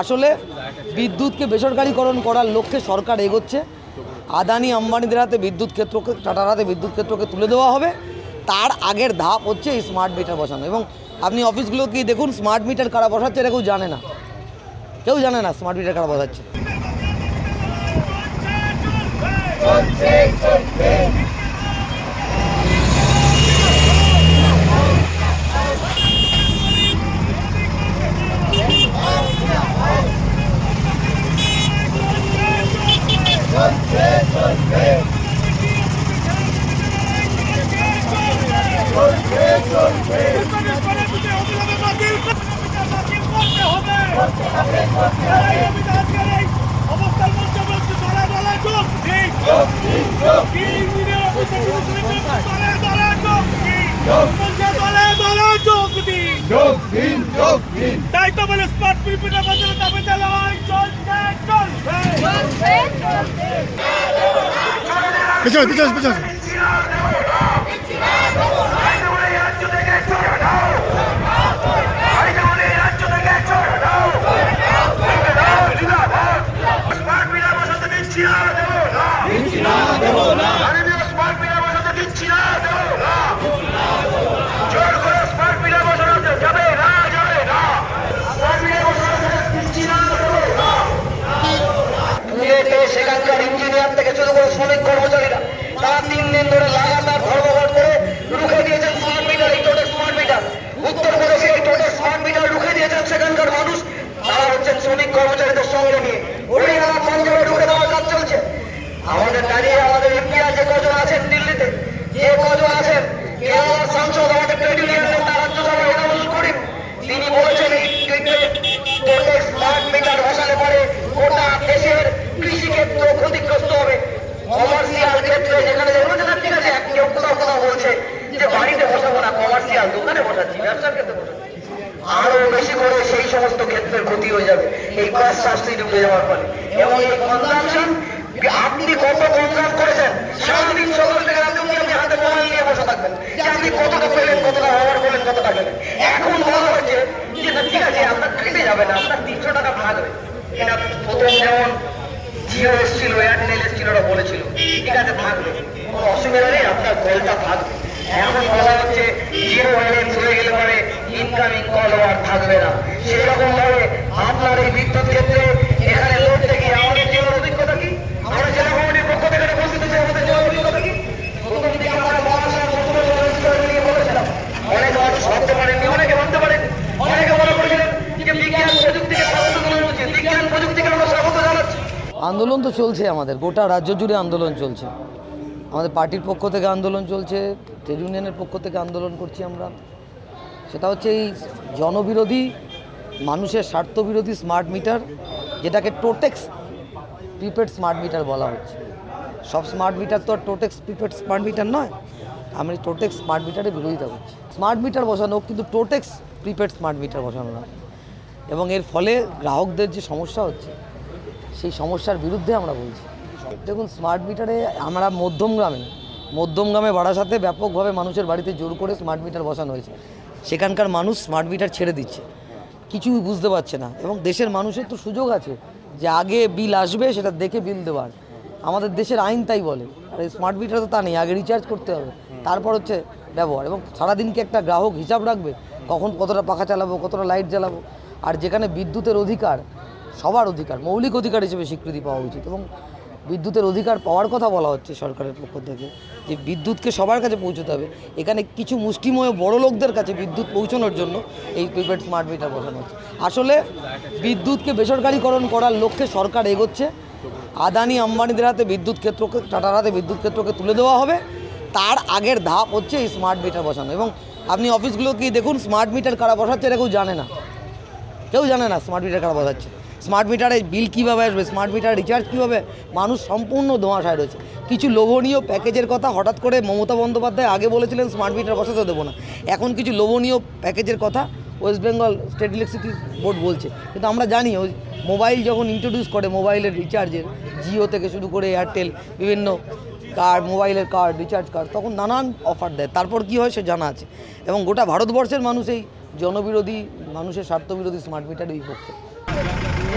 আসলে বিদ্যুৎকে বেসরকারিকরণ করার লক্ষ্যে সরকার এগোচ্ছে। আদানি আম্বানিদের হাতে বিদ্যুৎ ক্ষেত্রকে, টাটার হাতে বিদ্যুৎ ক্ষেত্রকে তুলে দেওয়া হবে। তার আগের ধাপ হচ্ছে এই স্মার্ট মিটার বসানো এবং আপনি অফিসগুলো কি দেখুন স্মার্ট মিটার কারা বসাচ্ছে এটা কেউ জানে না। কেউ জানে না স্মার্ট মিটার কারা বসাচ্ছে। তাই তো বলে স্মার্ট পিপিটা বদলে দাবিতে লড়াই চলছে পিছনে পিছনে বিয়েতে সেখানকার ইঞ্জিনিয়ার থেকে শুরু করে শ্রমিক কর্মচারীরা তারা তিন দিন ধরে লাগাতার ধর্মঘট করে রুখে দিয়েছেন স্মার্ট মিটার এই টোটের স্মার্ট মিটার উত্তরপ্রদেশে এই টোটের স্মার্ট মিটার রুখে দিয়েছেন সেখানকার মানুষ তারা হচ্ছেন শ্রমিক কর্মচারীদের সঙ্গে নিয়ে হরিয়ানা পাঞ্জাবে রুখে দেওয়ার কাজ চলছে আমাদের দাঁড়িয়ে আমাদের এমপি যে কজন আছেন দিল্লিতে যে কজন আছেন কেরালার সাংসদ আমাদের ট্রেড ইউনিয়নের নেতা রাজ্যসভা এনামুল করিম তিনি বলেছেন এই টোটের স্মার্ট মিটার বসালে পরে গোটা দেশের কৃষি ক্ষেত্র ক্ষতিগ্রস্ত হবে কমার্শিয়াল ক্ষেত্রে যেখানে দেখুন না ঠিক আছে এক কেউ কোথাও কোথাও বলছে যে বাড়িতে বসাবো না কমার্শিয়াল দোকানে বসাচ্ছি ব্যবসার ক্ষেত্রে বসাচ্ছি আরও বেশি করে সেই সমস্ত ক্ষেত্রের ক্ষতি হয়ে যাবে। এই কস শাস্তি ঢুকে যাওয়ার ফলে। এবং এই কনজামশন, আপনি কত কনজাম করেছেন সারাদিন এখন বলা হচ্ছে ঠিক আছে জিও কোনো অসুবিধা নেই, আপনার থাকবে এখন হচ্ছে হয়ে গেলে পরে ইনকামিং কল আর থাকবে না। ভাবে আপনার এই বিদ্যুৎ ক্ষেত্রে এখানে লোড থেকে আমাদের জেলার অভিজ্ঞতা কি? আমরা জেলা কমিটির পক্ষ থেকে আমাদের জেলার অভিজ্ঞতা কি? আন্দোলন তো চলছে আমাদের, গোটা রাজ্য জুড়ে আন্দোলন চলছে। আমাদের পার্টির পক্ষ থেকে আন্দোলন চলছে, ট্রেড ইউনিয়নের পক্ষ থেকে আন্দোলন করছি আমরা। সেটা হচ্ছে এই জনবিরোধী মানুষের স্বার্থবিরোধী স্মার্ট মিটার যেটাকে টোটেক্স প্রিপেড স্মার্ট মিটার বলা হচ্ছে। সব স্মার্ট মিটার তো আর টোটেক্স প্রিপেড স্মার্ট মিটার নয়। আমি টোটেক্স স্মার্ট মিটারের বিরোধিতা করছি। স্মার্ট মিটার বসানো কিন্তু টোটেক্স প্রিপেড স্মার্ট মিটার বসানো না। এবং এর ফলে গ্রাহকদের যে সমস্যা হচ্ছে, সেই সমস্যার বিরুদ্ধে আমরা বলছি। দেখুন স্মার্ট মিটারে আমরা মধ্যম গ্রামে মধ্যম গ্রামে বারাসাতে ব্যাপকভাবে মানুষের বাড়িতে জোর করে স্মার্ট মিটার বসানো হয়েছে। সেখানকার মানুষ স্মার্ট মিটার ছেড়ে দিচ্ছে। কিছুই বুঝতে পারছে না। এবং দেশের মানুষের তো সুযোগ আছে যে আগে বিল আসবে, সেটা দেখে বিল দেওয়ার। আমাদের দেশের আইন তাই বলে। আর স্মার্ট মিটার তো তা নেই, আগে রিচার্জ করতে হবে। তারপর হচ্ছে ব্যবহার। এবং সারাদিনকে একটা গ্রাহক হিসাব রাখবে? কখন কতটা পাখা চালাবো, কতটা লাইট জ্বালাবো? আর যেখানে বিদ্যুতের অধিকার, সবার অধিকার, মৌলিক অধিকার হিসেবে স্বীকৃতি পাওয়া উচিত। এবং বিদ্যুতের অধিকার পাওয়ার কথা বলা হচ্ছে সরকারের পক্ষ থেকে, যে বিদ্যুৎকে সবার কাছে পৌঁছতে হবে। এখানে কিছু মুষ্টিময় বড় লোকদের কাছে বিদ্যুৎ পৌঁছানোর জন্য এই প্রিপেড স্মার্ট মিটার বসানো হচ্ছে। আসলে বিদ্যুৎকে বেসরকারিকরণ করার লক্ষ্যে সরকার এগোচ্ছে। আদানি আম্বানিদের হাতে বিদ্যুৎ ক্ষেত্রকে, টাটার হাতে বিদ্যুৎ ক্ষেত্রকে তুলে দেওয়া হবে। তার আগের ধাপ হচ্ছে এই স্মার্ট মিটার বসানো। এবং আপনি অফিসগুলো কি দেখুন, স্মার্ট মিটার কারা বসাচ্ছে এটা কেউ জানে না। কেউ জানে না স্মার্ট মিটার কারা বসাচ্ছে। স্মার্ট মিটারে বিল কীভাবে আসবে? স্মার্ট মিটার রিচার্জ কীভাবে? মানুষ সম্পূর্ণ ধোঁয়াশায় রয়েছে। কিছু লোভনীয় প্যাকেজের কথা হঠাৎ করে মমতা বন্দ্যোপাধ্যায় আগে বলেছিলেন স্মার্ট মিটার বসাতে দেবো না। এখন কিছু লোভনীয় প্যাকেজের কথা West Bengal State Electricity Board বলছে। কিন্তু আমরা জানি, ওই মোবাইল যখন ইন্ট্রোডিউস করে মোবাইলের রিচার্জের জিও থেকে শুরু করে এয়ারটেল বিভিন্ন কার্ড মোবাইলের কার্ড রিচার্জ কার্ড তখন নানান অফার দেয়। তারপর কি হয় সে জানা আছে। এবং গোটা ভারতবর্ষের মানুষ এই জনবিরোধী, মানুষের স্বার্থবিরোধী স্মার্ট মিটারের বিপক্ষে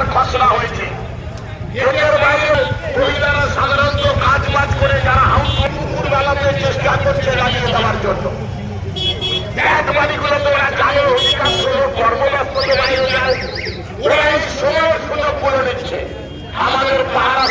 করার খসড়া হয়েছে। সাধারণত কাজ বাজ করে যারা পুকুর বেলাতে চেষ্টা করছে লাগিয়ে দেওয়ার জন্য। করে আমাদের পাহারা